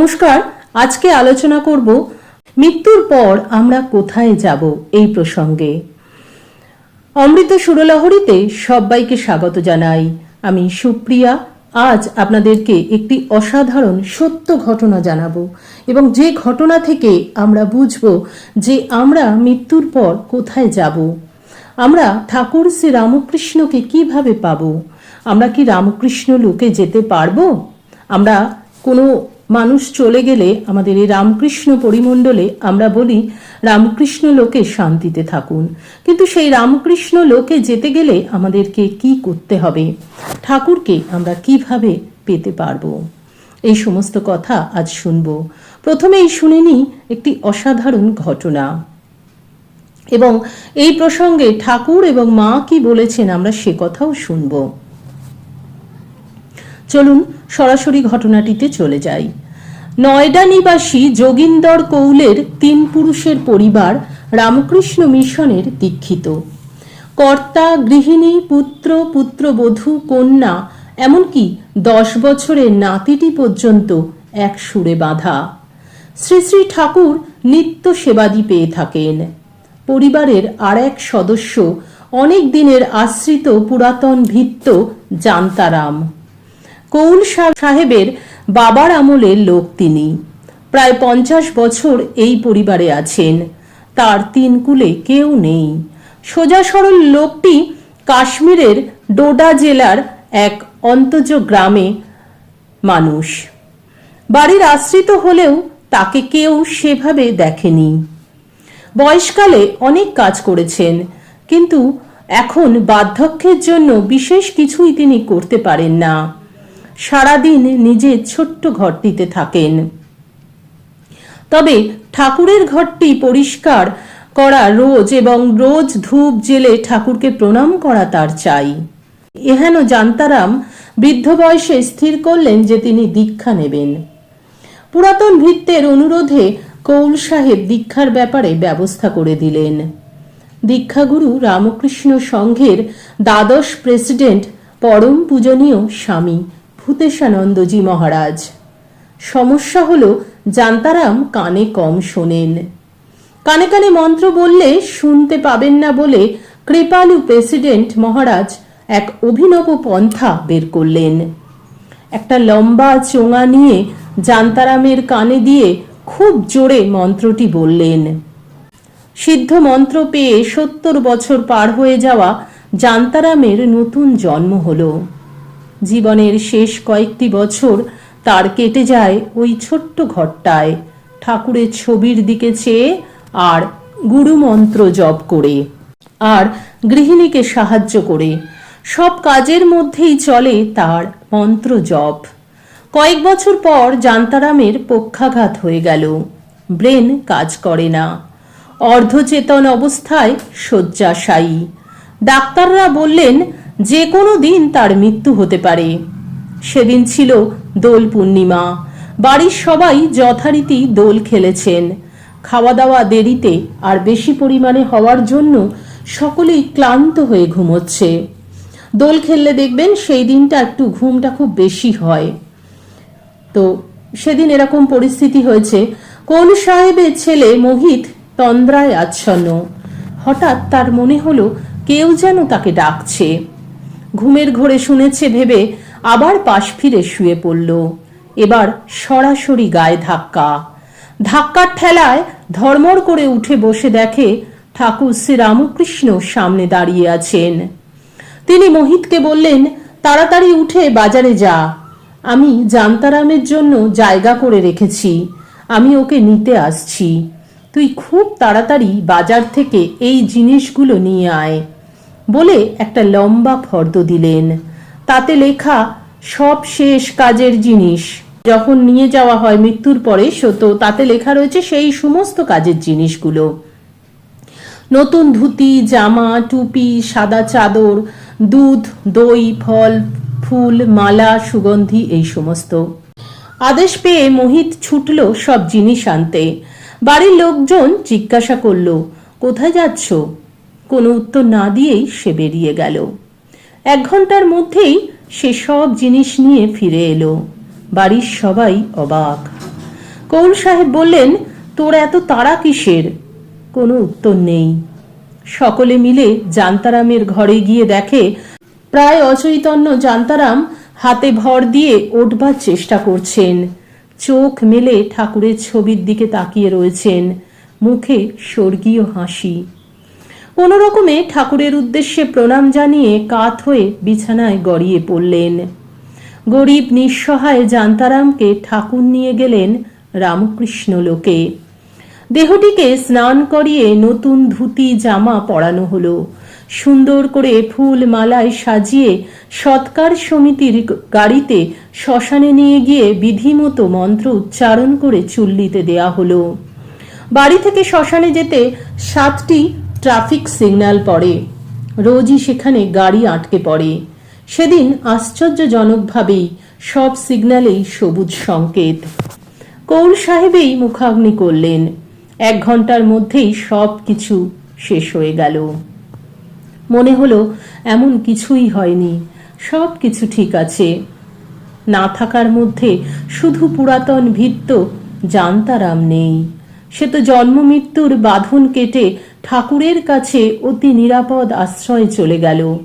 নমস্কার, আজকে আলোচনা করব মৃত্যুর পর আমরা কোথায় যাব এই প্রসঙ্গে। অমৃত সুরলহরীতে সবাইকে স্বাগত জানাই। আমি সুপ্রিয়া, আজ আপনাদেরকে একটি অসাধারণ সত্য ঘটনা জানাব এবং যে ঘটনা থেকে আমরা বুঝব যে আমরা মৃত্যুর পর কোথায় যাব। আমরা ঠাকুর শ্রী রামকৃষ্ণকে কীভাবে পাব? আমরা কি রামকৃষ্ণ লোকে যেতে পারব? আমরা কোনো মানুষ চলে গেলে আমাদের এই রামকৃষ্ণ পরিমণ্ডলে আমরা বলি, রামকৃষ্ণ লোকে শান্তিতে থাকুন। কিন্তু সেই রামকৃষ্ণ লোকে যেতে গেলে আমাদেরকে কি করতে হবে? ঠাকুরকে আমরা কীভাবে পেতে পারব? এই সমস্ত কথা আজ শুনব। প্রথমেই শুনে নিই একটি অসাধারণ ঘটনা। এবং এই প্রসঙ্গে ঠাকুর এবং মা কি বলেছেন আমরা সে কথাও শুনব। চলুন সরাসরি ঘটনাটিতে চলে যাই। নয়ডা নিবাসী যোগিন্দর কৌলের তিন পুরুষের পরিবার রামকৃষ্ণ মিশনের দীক্ষিত। কর্তা, গৃহিণী, পুত্র, পুত্রবধূ, কন্যা, এমনকি দশ বছরের নাতিটি পর্যন্ত এক সুরে বাঁধা। শ্রী শ্রী ঠাকুর নিত্য সেবাদি পেয়ে থাকেন। পরিবারের আর এক সদস্য অনেক দিনের আশ্রিত পুরাতন ভিত্ত জান্তারাম। কৌল সাহেবের বাবার আমলের লোক তিনি। প্রায় পঞ্চাশ বছর এই পরিবারে আছেন। তার তিন কুলে কেউ নেই। সোজা সরল লোকটি কাশ্মীরের ডোডা জেলার এক অন্তজ গ্রামে মানুষ। বাড়ির আশ্রিত হলেও তাকে কেউ সেভাবে দেখেনি। বয়সকালে অনেক কাজ করেছেন, কিন্তু এখন বার্ধক্যের জন্য বিশেষ কিছুই তিনি করতে পারেন না। সারাদিন নিজের ছোট্ট ঘরটিতে থাকেন। তবে ঠাকুরের ঘরটি পরিষ্কার করা রোজ এবং রোজ ধূপ জেলে ঠাকুরকে প্রণাম করা তার চাই। এহেন জান্তারাম বৃদ্ধ বয়সে স্থির করলেন যে তিনি দীক্ষা নেবেন। পুরাতন ভিত্তের অনুরোধে কৌল সাহেব দীক্ষার ব্যাপারে ব্যবস্থা করে দিলেন। দীক্ষাগুরু রামকৃষ্ণ সংঘের দ্বাদশ প্রেসিডেন্ট পরম পূজনীয় স্বামী ভূতেশানন্দজি মহারাজ। সমস্যা হলো, জান্তারাম কানে কম শোনেন। কানে কানে মন্ত্র বললে শুনতে পাবেন না বলে কৃপালু প্রেসিডেন্ট মহারাজ এক অভিনব পন্থা বের করলেন। একটা লম্বা চোঙা নিয়ে জান্তারামের কানে দিয়ে খুব জোরে মন্ত্রটি বললেন। সিদ্ধ মন্ত্র পেয়ে সত্তর বছর পার হয়ে যাওয়া জান্তারামের নতুন জন্ম হলো। জীবনের শেষ কয়েকটি বছর তার কেটে যায় ওই ছোট্ট ঘরটায়। ঠাকুরের ছবির দিকে চেয়ে আর গুরুমন্ত্র জপ করে আর গৃহিণীকে সাহায্য করে। সব কাজের মধ্যেই চলে তার মন্ত্র জপ। কয়েক বছর পর জান্তারামের পক্ষাঘাত হয়ে গেল। ব্রেন কাজ করে না। অর্ধচেতন অবস্থায় শয্যাশায়ী। ডাক্তাররা বললেন যে কোনো দিন তার মৃত্যু হতে পারে। সেদিন ছিল দোল পূর্ণিমা। বাড়ির সবাই যথারীতি দোল খেলেছেন। খাওয়া দাওয়া দেরিতে আর বেশি পরিমাণে হওয়ার জন্য সকলেই ক্লান্ত হয়ে ঘুমোচ্ছে। দোল খেললে দেখবেন সেই দিনটা একটু ঘুমটা খুব বেশি হয়। তো সেদিন এরকম পরিস্থিতি হয়েছে, কোন সাহেবের ছেলে মোহিত তন্দ্রায় আচ্ছন্ন। হঠাৎ তার মনে হলো কেউ যেন তাকে ডাকছে। ঘুমের ঘোরে শুনেছে ভেবে আবার পাশ ফিরে শুয়ে পড়ল। এবার সরাসরি গায়ে ধাক্কা। ধাক্কার ঠেলায় ধর্মর করে উঠে বসে দেখে ঠাকুর শ্রী রামকৃষ্ণ সামনে দাঁড়িয়ে আছেন। তিনি মোহিতকে বললেন, তাড়াতাড়ি উঠে বাজারে যা। আমি জান্তারামের জন্য জায়গা করে রেখেছি। আমি ওকে নিতে আসছি। তুই খুব তাড়াতাড়ি বাজার থেকে এই জিনিসগুলো নিয়ে আয়। বলে একটা লম্বা ফর্দ দিলেন। তাতে লেখা, সব শেষ কাজের জিনিস। যখন নিয়ে যাওয়া হয় মৃত্যুর পরে সতো তাতে লেখা রয়েছে সেই সমস্ত কাজের জিনিসগুলো। নতুন ধুতি, জামা, টুপি, সাদা চাদর, দুধ, দই, ফল, ফুল, মালা, সুগন্ধি, এই সমস্ত। আদেশ পেয়ে মোহিত ছুটল সব জিনিস আনতে। বাড়ির লোকজন জিজ্ঞাসা করল, কোথায় যাচ্ছ? কোনো উত্তর না দিয়েই সে বেরিয়ে গেল। এক ঘণ্টার মধ্যেই সে সব জিনিস নিয়ে ফিরে এলো। বাড়ির সবাই অবাক। কৌল সাহেব বললেন, তোর এত তাড়া কিসের? কোনো উত্তর নেই। সকলে মিলে জান্তারামের ঘরে গিয়ে দেখে, প্রায় অচৈতন্য জান্তারাম হাতে ভর দিয়ে ওঠবার চেষ্টা করছেন। চোখ মেলে ঠাকুরের ছবির দিকে তাকিয়ে রয়েছেন। মুখে স্বর্গীয় হাসি। কোনো রকমে ঠাকুরের উদ্দেশ্যে প্রণাম জানিয়ে কাত হয়ে বিছানায় গড়িয়ে পড়লেন। গরিব নিঃসহায় জান্তারামকে ঠাকুর নিয়ে গেলেন রামকৃষ্ণ লোকে। দেহটিকে স্নান করিয়ে নতুন ধুতি, জামা পরানো হলো। সুন্দর করে ফুল মালায় সাজিয়ে সৎকার সমিতির গাড়িতে শ্মশানে নিয়ে গিয়ে বিধিমতো মন্ত্র উচ্চারণ করে চুল্লিতে দেয়া হলো। বাড়ি থেকে শ্মশানে যেতে সাতটি ট্রাফিক সিগন্যাল পড়ে, রোজই সেখানে গাড়ি আটকে পড়ে। সেদিন আশ্চর্যজনকভাবেই সব সিগন্যালেই সবুজ সংকেত। কৌর সাহেবেই মুখাগ্নি করলেন। এক ঘণ্টার মধ্যেই সব কিছু শেষ হয়ে গেল। মনে হলো এমন কিছুই হয়নি, সব কিছু ঠিক আছে। না থাকার মধ্যে শুধু পুরাতন ভিত্ত জানতারাম নেই। সে তো জন্ম মৃত্যুর বাঁধন কেটে ঠাকুরের কাছে অতি নিরাপদ আশ্রয় চলে গেল।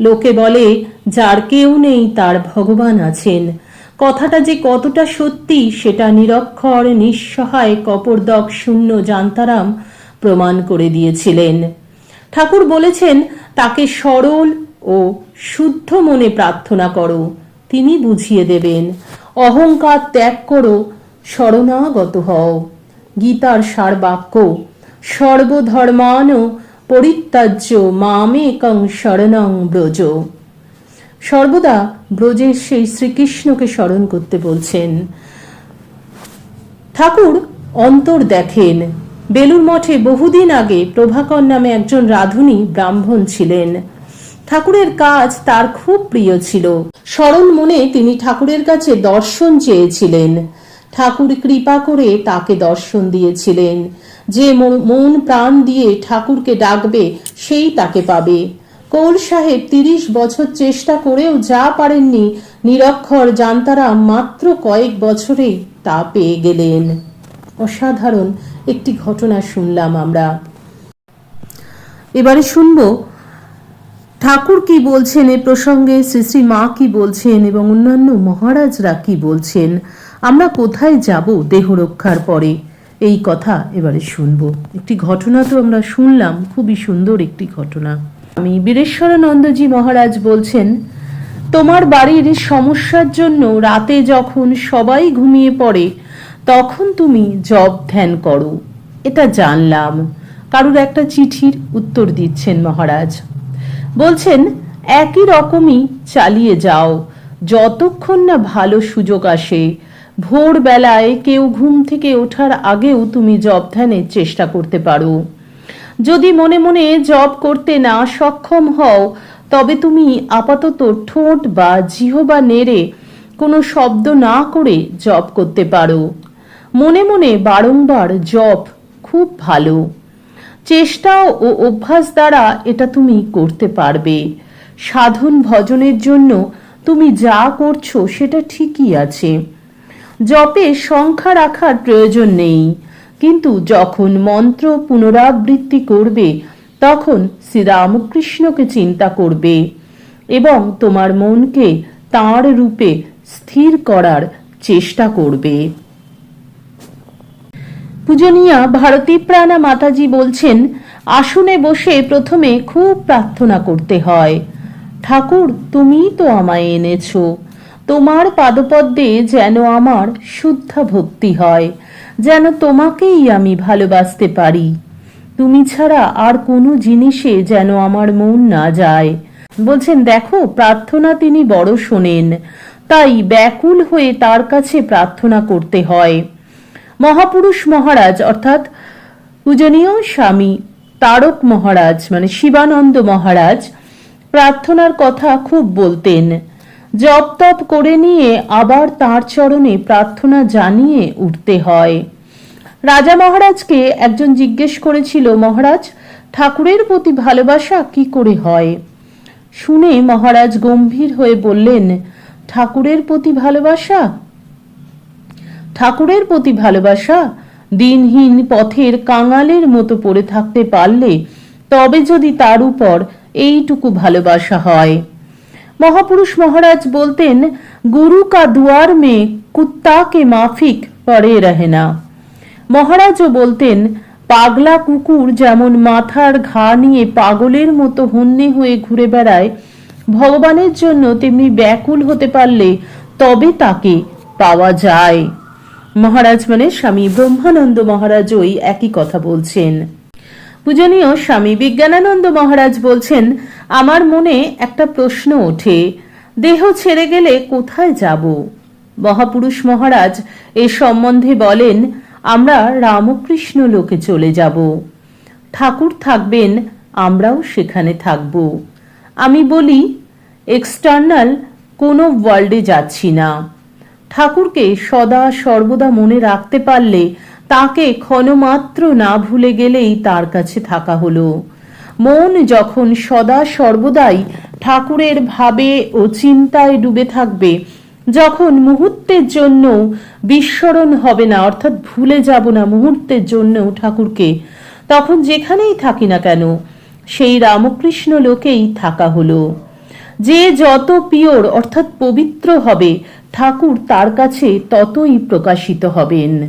লোকে বলে, যার কেউ নেই, তার ভগবান আছেন। কথাটা যে কতটা সত্যি, সেটা নিরক্ষর, নিঃসহায়, কপরদক, শূন্য জান্তারাম প্রমাণ করে দিয়েছিলেন। ঠাকুর বলেছেন, তাকে সরল ও শুদ্ধ মনে প্রার্থনা করো। তিনি বুঝিয়ে দেবেন। অহংকার ত্যাগ করো, শরণাগত হও। গীতার সার বাক্য সর্বধর্মান পরিত্যাজ্য মামেকং শরণং ব্রজ। সর্বদা ব্রজের সেই শ্রীকৃষ্ণকে স্মরণ করতে বলছেন, ঠাকুর, অন্তর দেখেন। বেলুর মঠে বহুদিন আগে প্রভাকর নামে একজন রাধুনী ব্রাহ্মণ ছিলেন। ঠাকুরের কাজ তার খুব প্রিয় ছিল। স্মরণ মনে তিনি ঠাকুরের কাছে দর্শন চেয়েছিলেন। ঠাকুর কৃপা করে তাকে দর্শন দিয়েছিলেন। যে মন- প্রাণ দিয়ে ঠাকুরকে ডাকবে, সেই তাকে পাবে। কৌল সাহেব তিরিশ বছর চেষ্টা করেও যা পারেননি, নিরক্ষর জান্তারা মাত্র কয়েক বছরেই তা পেয়ে গেলেন। অসাধারণ একটি ঘটনা শুনলাম আমরা। এবারে শুনব, ঠাকুর কি বলছেন এ প্রসঙ্গে, শ্রী শ্রী মা কি বলছেন এবং অন্যান্য মহারাজরা কি বলছেন? আমরা কোথায় যাব দেহ রক্ষার পরে? এই কথা এবারে শুনব। একটি ঘটনা তো আমরা শুনলাম, খুবই সুন্দর একটি ঘটনা। আমি বীরেশ্বরানন্দজি মহারাজ বলছেন, তোমার বাড়ির সমস্যার জন্য রাতে যখন সবাই ঘুমিয়ে পড়ে, তখন তুমি জব ধ্যান করো। এটা জানলাম। কারুর একটা চিঠির উত্তর দিচ্ছেন মহারাজ। বলছেন, একই রকমই চালিয়ে যাও। যতক্ষণ না ভালো সুযোগ আসে ভোরবেলায় কেউ ঘুম থেকে ওঠার আগেও তুমি জব ধ্যানের চেষ্টা করতে পারো। যদি মনে মনে জব করতে না সক্ষম হও, তবে তুমি আপাতত ঠোঁট বা জিহবা নেড়ে কোনো শব্দ না করে জব করতে পারো। মনে মনে বারংবার জব খুব ভালো। চেষ্টা ও অভ্যাস দ্বারা এটা তুমি করতে পারবে। সাধন ভজনের জন্য তুমি যা করছ সেটা ঠিকই আছে। জপে সংখ্যা রাখার প্রয়োজন নেই। কিন্তু যখন মন্ত্র পুনরাবৃত্তি করবে, তখন শ্রীরামকৃষ্ণকে চিন্তা করবে এবং তোমার মনকে তাঁর রূপে স্থির করার চেষ্টা করবে। পূজনীয়া ভারতী প্রাণা মাতাজি বলছেন, আসনে বসে প্রথমে খুব প্রার্থনা করতে হয়। ঠাকুর, তুমিই তো আমায় এনেছো। তোমার পাদপদ্মে যেন আমার শুদ্ধ ভক্তি হয়, যেন তোমাকেই আমি ভালোবাসতে পারি। তুমি ছাড়া আর কোনো জিনিসে যেন আমার মন না যায়। বলছেন, দেখো, প্রার্থনা তিনি বড় শোনেন, তাই ব্যাকুল হয়ে তার কাছে প্রার্থনা করতে হয়। মহাপুরুষ মহারাজ, অর্থাৎ পূজনীয় স্বামী তারক মহারাজ মানে শিবানন্দ মহারাজ, প্রার্থনার কথা খুব বলতেন। জপ তপ করে নিয়ে আবার তাঁর চরণে প্রার্থনা জানিয়ে উঠতে হয়। রাজা মহারাজকে একজন জিজ্ঞেস করেছিল, মহারাজ, ঠাকুরের প্রতি ভালোবাসা কি করে হয়? শুনে মহারাজ গম্ভীর হয়ে বললেন, ঠাকুরের প্রতি ভালোবাসা? ঠাকুরের প্রতি ভালোবাসা? দিনহীন পথের কাঙালের মতো পড়ে থাকতে পারলে তবে যদি তার উপর এইটুকু ভালোবাসা হয়। মহাপুরুষ মহারাজ বলতেন, গুরু কা দুয়ার মে কুত্তা কে মাফিক পড়ে রহে না। মহারাজও বলতেন, পাগলা কুকুর যেমন মাথার ঘা নিয়ে পাগলের মতো হন্যে হয়ে ঘুরে বেড়ায়, ভগবানের জন্য তেমনি ব্যাকুল হতে পারলে তবে তাকে পাওয়া যায়। মহারাজ মানে স্বামী ব্রহ্মানন্দ মহারাজ ওই একই কথা বলছেন। পূজনীয় স্বামী বিজ্ঞানানন্দ মহারাজ বলছেন আমার মনে একটা প্রশ্ন ওঠে, দেহ ছেড়ে গেলে কোথায় যাব? মহাপুরুষ মহারাজ এ সম্বন্ধে বলেন, আমরা রামকৃষ্ণ লোকে চলে যাব। ঠাকুর থাকবেন, আমরাও সেখানে থাকব। আমি বলি এক্সটার্নাল কোনো ওয়ার্ল্ডে যাচ্ছি না। ঠাকুরকে সদা সর্বদা মনে রাখতে পারলে তাকে ক্ষণমাত্র না ভুলে গেলেই তার কাছে থাকা হলো। মন যখন সদা সর্বদাই ঠাকুরের ভাবে ও চিন্তায় ডুবে থাকবে, যখন মুহূর্তের জন্য বিস্মরণ হবে না, অর্থাৎ ভুলে যাব না মুহূর্তের জন্য ঠাকুরকে, তখন যেখানেই থাকি না কেন, সেই রামকৃষ্ণ লোকেই থাকা হলো। যে যত পিওর, অর্থাৎ পবিত্র হবে, ঠাকুর তার কাছে ততই প্রকাশিত হবেন।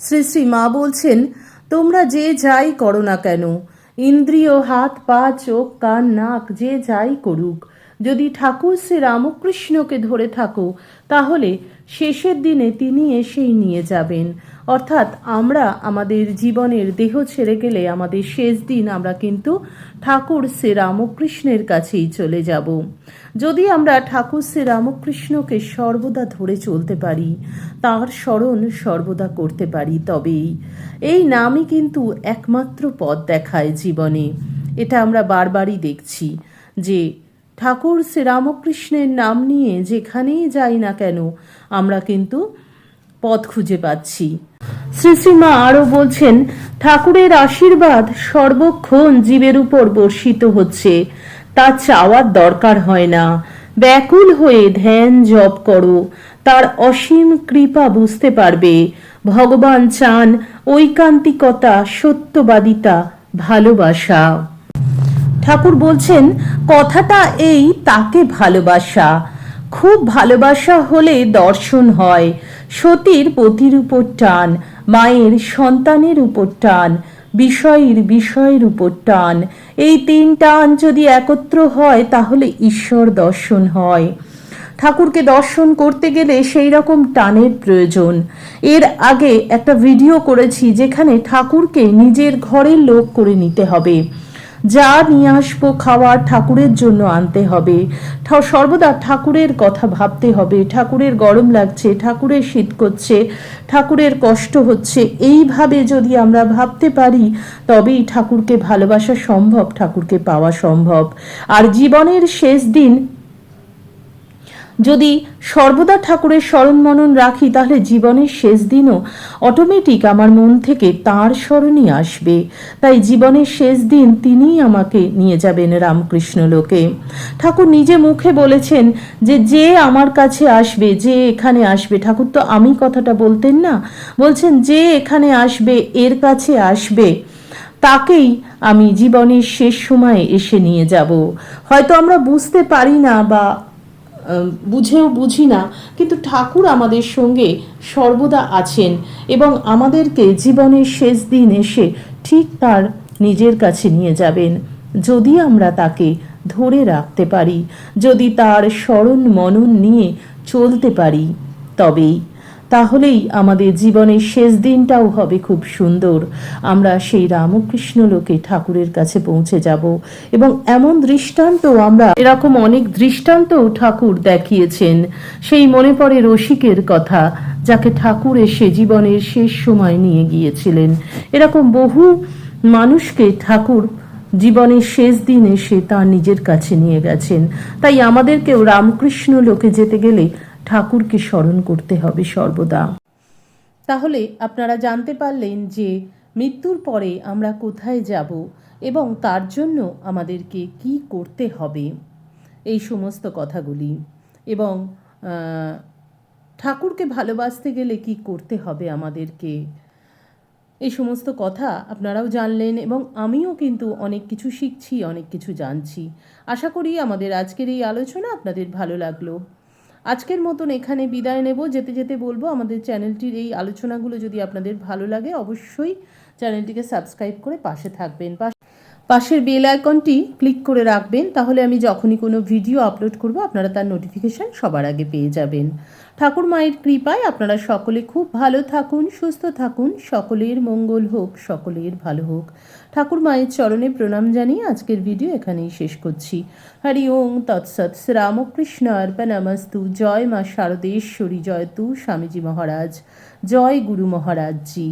শ্রী শ্রী মা বলছেন তোমরা যে যাই করো না কেন? ইন্দ্রিয়, হাত, পা, চোখ, কান, নাক, যে যাই করুক। যদি ঠাকুর শ্রী রামকৃষ্ণকে ধরে থাকো, তাহলে শেষের দিনে তিনি এসেই নিয়ে যাবেন। অর্থাৎ আমরা আমাদের জীবনের দেহ ছেড়ে গেলে আমাদের শেষ দিন আমরা কিন্তু ঠাকুর শ্রী রামকৃষ্ণের কাছেই চলে যাব। যদি আমরা ঠাকুর শ্রী রামকৃষ্ণকে সর্বদা ধরে চলতে পারি, তার স্মরণ সর্বদা করতে পারি, তবেই এই নামই কিন্তু একমাত্র পথ দেখায় জীবনে। এটা আমরা বারবারই দেখছি যে ঠাকুর শ্রীরামকৃষ্ণের নাম নিয়ে যেখানেই যাই না কেন, আমরা কিন্তু পথ খুঁজে পাচ্ছি। শ্রী শ্রীমা আরও বলছেন, ঠাকুরের আশীর্বাদ সর্বক্ষণ জীবের উপর বর্ষিত হচ্ছে। তা চাওয়ার দরকার হয় না। ব্যাকুল হয়ে ধ্যান জপ করো। তার অসীম কৃপা বুঝতে পারবে। ভগবান চান ঐকান্তিকতা, সত্যবাদিতা, ভালোবাসা। ঠাকুর বলছেন, কথাটা এই, তাকে ভালোবাসা। খুব ভালোবাসা হলে দর্শন হয়। সতীর পতির উপর টান, মায়ের সন্তানের উপর টান, বিষয়ের বিষয়ের উপর টান। এই তিন টান যদি একত্র হয়, তাহলে ঈশ্বর দর্শন হয়। ঠাকুরকে দর্শন করতে গেলে সেই রকম টানের প্রয়োজন। এর আগে একটা ভিডিও করেছি, যেখানে ঠাকুরকে নিজের ঘরের লোক করে নিতে হবে। যা নিয়ে আসব খাওয়ার ঠাকুরের জন্য আনতে হবে। সর্বদা ঠাকুরের কথা ভাবতে হবে। ঠাকুরের গরম লাগছে, ঠাকুরের শীত করছে, ঠাকুরের কষ্ট হচ্ছে। এইভাবে যদি আমরা ভাবতে পারি, তবেই ঠাকুরকে ভালোবাসা সম্ভব, ঠাকুরকে পাওয়া সম্ভব। আর জীবনের শেষ দিন যদি সর্বদা ঠাকুরের স্মরণ মনন রাখি, তাহলে জীবনের শেষ দিনও অটোমেটিক আমার মন থেকে তার স্মরণই আসবে। তাই জীবনের শেষ দিন তিনিই আমাকে নিয়ে যাবেন রামকৃষ্ণ লোকে। ঠাকুর নিজে মুখে বলেছেন যে যে আমার কাছে আসবে, যে এখানে আসবে, ঠাকুর তো আমি কথাটা বলতেন না, বলছেন যে এখানে আসবে, এর কাছে আসবে, তাকেই আমি জীবনের শেষ সময়ে এসে নিয়ে যাব। হয়তো আমরা বুঝতে পারি না বা বুঝেও বুঝি না, কিন্তু ঠাকুর আমাদের সঙ্গে সর্বদা আছেন এবং আমাদেরকে জীবনের শেষ দিন এসে ঠিক তার নিজের কাছে নিয়ে যাবেন। যদি আমরা তাকে ধরে রাখতে পারি, যদি তার স্মরণ মনন নিয়ে চলতে পারি, তবেই তাহলেই আমাদের জীবনের শেষ দিনটাও হবে খুব সুন্দর। আমরা সেই রামকৃষ্ণ লোকে ঠাকুরের কাছে পৌঁছে যাব এবং এমন দৃষ্টান্ত আমরা, এরকম অনেক দৃষ্টান্তও ঠাকুর দেখিয়েছেন। সেই মনে পড়ে রসিকের কথা, যাকে ঠাকুর এসে জীবনের শেষ সময় নিয়ে গিয়েছিলেন। এরকম বহু মানুষকে ঠাকুর জীবনের শেষ দিন এসে তার নিজের কাছে নিয়ে গেছেন। তাই আমাদেরকেও রামকৃষ্ণ লোকে যেতে গেলে ঠাকুরকে স্মরণ করতে হবে সর্বদা। তাহলে আপনারা জানতে পারলেন যে মৃত্যুর পরে আমরা কোথায় যাব এবং তার জন্য আমাদেরকে কি করতে হবে। এই সমস্ত কথাগুলি এবং ঠাকুরকে ভালোবাসতে গেলে কি করতে হবে আমাদেরকে? এই সমস্ত কথা আপনারাও জানলেন এবং আমিও কিন্তু অনেক কিছু শিখছি, অনেক কিছু জানছি। আশা করি আমাদের আজকের এই আলোচনা আপনাদের ভালো লাগল। আজকের মতন এখানে বিদায় নেব। যেতে যেতে বলব, আমাদের চ্যানেলটির এই আলোচনাগুলো যদি আপনাদের ভালো লাগে, অবশ্যই চ্যানেলটিকে সাবস্ক্রাইব করে পাশে থাকবেন। পাশের বেল আইকনটি ক্লিক করে রাখবেন, তাহলে আমি যখনই কোনো ভিডিও আপলোড করব, আপনারা তার নোটিফিকেশান সবার আগে পেয়ে যাবেন। ঠাকুর মায়ের কৃপায় আপনারা সকলে খুব ভালো থাকুন, সুস্থ থাকুন, সকলের মঙ্গল হোক, সকলের ভালো হোক। ঠাকুর মায়ের চরণে প্রণাম জানিয়ে আজকের ভিডিও এখানেই শেষ করছি। হরি ওং তৎসৎ শ্রীরামকৃষ্ণ অর্পণামস্তু জয় মা শারদেশ্বরী, জয় তু স্বামীজি মহারাজ। জয় গুরু মহারাজ জি